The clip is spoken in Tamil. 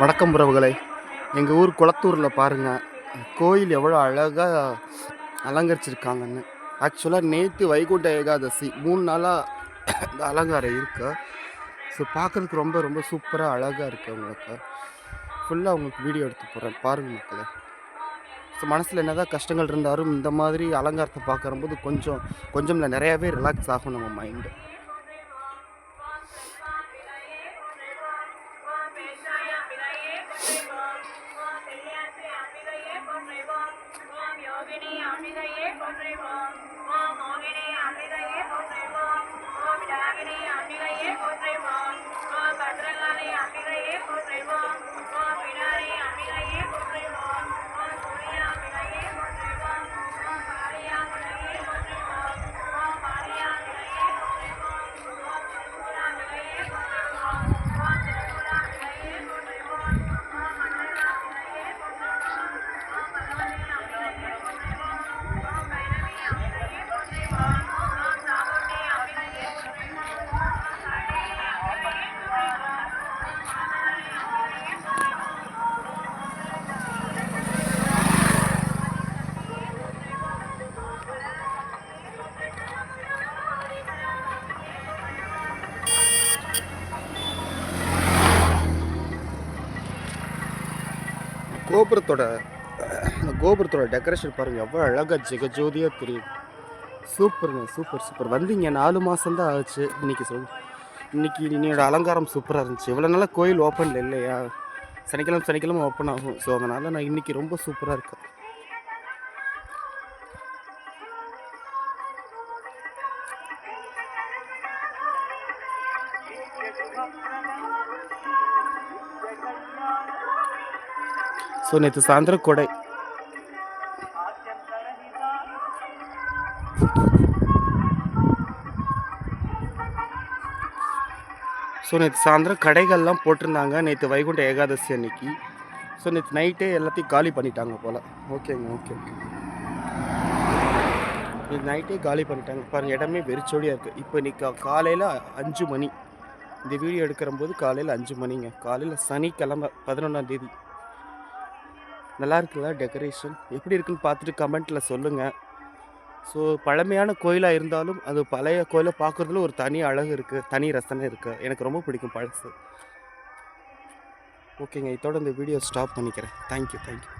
வணக்கம் உறவுகளை. எங்கள் ஊர் குளத்தூரில் பாருங்கள் கோயில் எவ்வளோ அழகாக அலங்கரிச்சிருக்காங்கன்னு. ஆக்சுவலாக நேற்று வைகுண்ட ஏகாதசி. மூணு நாளாக இந்த அலங்காரம் இருக்கு. ஸோ பார்க்குறதுக்கு ரொம்ப ரொம்ப சூப்பராக அழகாக இருக்குது அவங்களுக்கு ஃபுல்லாக உங்களுக்கு வீடியோ எடுத்து போகிறேன் பாருங்கள் மக்களை. ஸோ மனசில் என்னதான் கஷ்டங்கள் இருந்தாலும் இந்த மாதிரி அலங்காரத்தை பார்க்குறம்போது கொஞ்சம் கொஞ்சம் நிறையாவே ரிலாக்ஸ் ஆகும் நம்ம மைண்டு மோகினி அம்பிகையே போற்றுவோம். ஓம் மோகினி அம்பிகையே போற்றுவோம். ஓம் விடாகினி அம்பிகையே போற்றுவோம். ஓம் பத்ரகாளி அம்பிகை கோபுரத்தோட அந்த கோபுரத்தோட டெக்கரேஷன் பாருங்கள் எவ்வளோ அழகாக ஜெகஜோதியாக தெரியும் சூப்பருங்க சூப்பர் சூப்பர் வந்தீங்க நாலு மாதம்தான் ஆச்சு. இன்றைக்கி சொல் இன்னைக்கு இன்னையோட அலங்காரம் சூப்பராக இருந்துச்சு. இவ்வளோ நாளாக கோயில் ஓப்பனில் இல்லையா? சனிக்கிழமை சனிக்கிழமை ஓப்பன் ஆகும். ஸோ அதனால் நான் இன்னைக்கு ரொம்ப சூப்பராக இருக்கேன். ஸோ நேற்று சாயந்தரம் கொடை. ஸோ நேற்று சாயந்தரம் கடைகள்லாம் போட்டிருந்தாங்க. நேற்று வைகுண்ட ஏகாதசி அன்னைக்கு. ஸோ நேற்று நைட்டே எல்லாத்தையும் காலி பண்ணிட்டாங்க போல். ஓகேங்க ஓகே ஓகே. இது நைட்டே காலி பண்ணிட்டாங்க. பாருங்கள் இடமே வெறிச்சோடியாக இருக்குது இப்போ இன்னைக்கு காலையில் அஞ்சு மணி. இந்த வீடியோ எடுக்கிற போது காலையில் அஞ்சு மணிங்க. காலையில் சனிக்கிழமை பதினொன்றாம் தேதி. நல்லா இருக்குல்ல டெக்கரேஷன் எப்படி இருக்குன்னு பார்த்துட்டு கமெண்ட்டில் சொல்லுங்கள் ஸோ பழமையான கோயிலாக இருந்தாலும் அது பழைய கோயிலை பார்க்குறதுல ஒரு தனி அழகு இருக்குது தனி ரசனை இருக்குது எனக்கு ரொம்ப பிடிக்கும் பழசு. ஓகேங்க இதோட இந்த வீடியோ ஸ்டாப் பண்ணிக்கிறேன். Thank you thank you